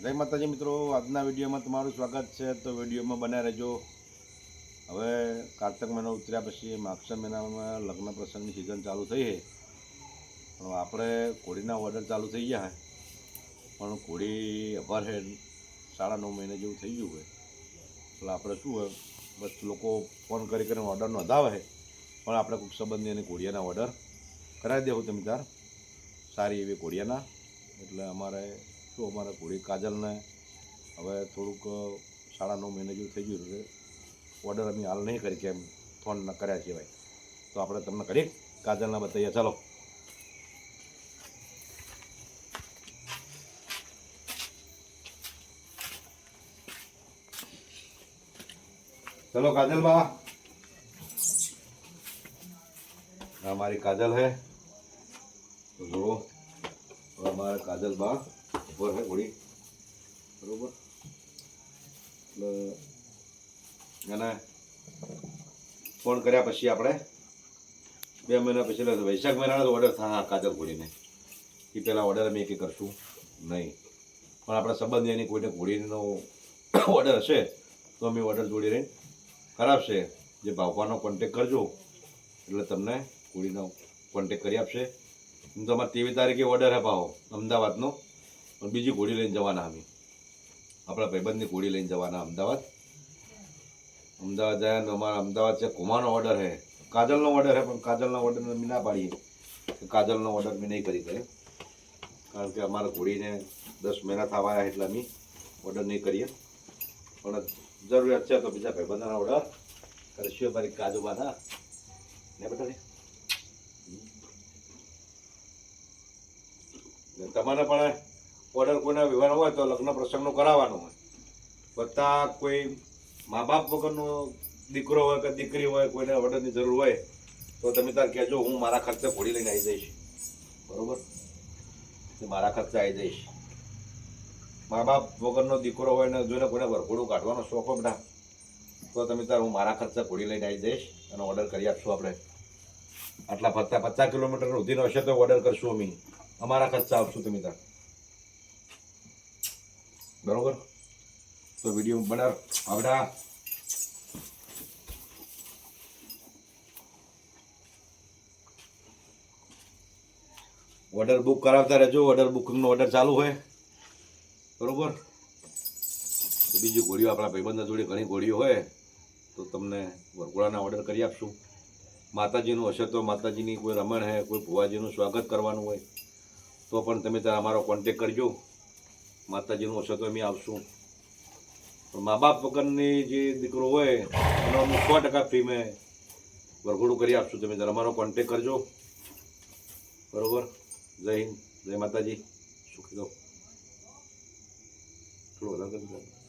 જય માતાજી મિત્રો, આજના વિડીયોમાં તમારું સ્વાગત છે. તો વિડીયોમાં બન્યા રહેજો. હવે કાર્તક મહિનો ઉતર્યા પછી માગસર મહિનામાં લગ્ન પ્રસંગની સિઝન ચાલુ થઈ છે. પણ આપણે કોળીના ઓર્ડર ચાલુ થઈ ગયા પણ કોળી અભાર હેડ સાડા નવ મહિને જેવું થઈ ગયું હોય એટલે આપણે શું હોય, બસ લોકો ફોન કરી કરીને ઓર્ડર નોંધાવે છે. પણ આપણે કોઈક સંબંધી અને કોળિયાના ઓર્ડર કરાવી દેવું તમે તાર સારી એવી કોળિયાના. એટલે અમારે શું અમારા ઘોડી કાજલને હવે થોડુંક સાડા નવ મહિને જેવું થઈ ગયું છે. ઓર્ડર અમે હાલ નહીં કરી કેમ ફોન ન કર્યા સિવાય. તો આપણે તમને કરી કાજલના બતાવીએ. ચાલો. ચલો કાજલ બા. મારી કાજલ હે. તો કાજલ હવે ઉપર હે ઘોડી બરોબર? એટલે એને ફોન કર્યા પછી આપણે બે મહિના પછી એટલે વૈશાખ મહિનાનો ઓર્ડર હા કાજલ ઘોડીને એ પહેલાં ઓર્ડર અમે એક કરશું. નહીં. પણ આપણા સંબંધ એની કોઈને ઘોડીનો ઓર્ડર હશે, તો અમે ઓર્ડર જોડી રહીને કરાવશે. જે ભાવવાનો કોન્ટેક કરજો. એટલે તમને ઘોડીનો કોન્ટેક કરી આપશે. હું તો અમારે તેવી તારીખે ઓર્ડર ભાવ, અમદાવાદનો. પણ બીજી ઘોડી લઈને જવાના અમે. આપણા ભાઈબંધની ઘોડી લઈને જવાના અમદાવાદ. અમદાવાદ જાય ને અમારા અમદાવાદ છે કુમાનો ઓર્ડર છે, કાજલનો ઓર્ડર છે, પણ કાજલનો ઓર્ડર અમે ના પાડીએ. કાજલનો ઓર્ડર મેં નહીં કરી કરે કારણ કે અમારા ઘોડીને દસ મહિના થવા આવ્યા એટલે અમે ઓર્ડર નહીં કરીએ. પણ જરૂરિયાત છે તો બીજા ભાઈબંધના ઓર્ડર કરશું અમારી કાજુબાના? ને બધાને? તમારે પણ ઓર્ડર કોઈના વિવાહ હોય તો લગ્ન પ્રસંગનો કરાવવાનો હોય. બધા કોઈ મા બાપ વગરનો દીકરો હોય કે દીકરી હોય, કોઈને ઓર્ડરની જરૂર હોય, તો તમે તાર કહેજો, હું મારા ખર્ચે ઘોડી લઈને આવી જઈશ. બરોબર? મારા ખર્ચે આવી જઈશ. મા બાપ વગરનો દીકરો હોય ને જોઈને કોઈને વરઘોડું કાઢવાનો શોખ હોય બધા, તો તમે તાર હું મારા ખર્ચે ઘોડી લઈને આવી જઈશ અને ઓર્ડર કરી આપશું આપણે. આટલા પચાસ પચાસ કિલોમીટર સુધીનો હશે તો ઓર્ડર કરશું અમે. અમારા ખર્ચા આપશું તમે તાર બરોબર? તો વીડિયો બનાવ. આવડા ઓર્ડર બુક કરાવતા રહેજો. ઓર્ડર બુકિંગનો ઓર્ડર ચાલુ હોય. બરોબર? બીજી ઘોડીઓ આપણા ભાઈબંધના જોડે ઘણી ઘોડીઓ હોય. તો તમને વરઘોડાના ઓર્ડર કરી આપશું. માતાજીનું હશે તો માતાજીની કોઈ રમણ હે, કોઈ ભુવાજીનું સ્વાગત કરવાનું હોય, તો પણ તમે ત્યાં અમારો કોન્ટેક કરજો. માતાજીનું ઓછો તો અમે આવશું. પણ મા બાપ વગરની જે દીકરો હોય, એનો અમે સો ટકા ફી મેં વરઘોડું કરી આપશું. તમે જરા અમારો કોન્ટેક કરજો. બરોબર? જય હિન્દ. જય માતાજી. સુખી દો થોડું વધારે.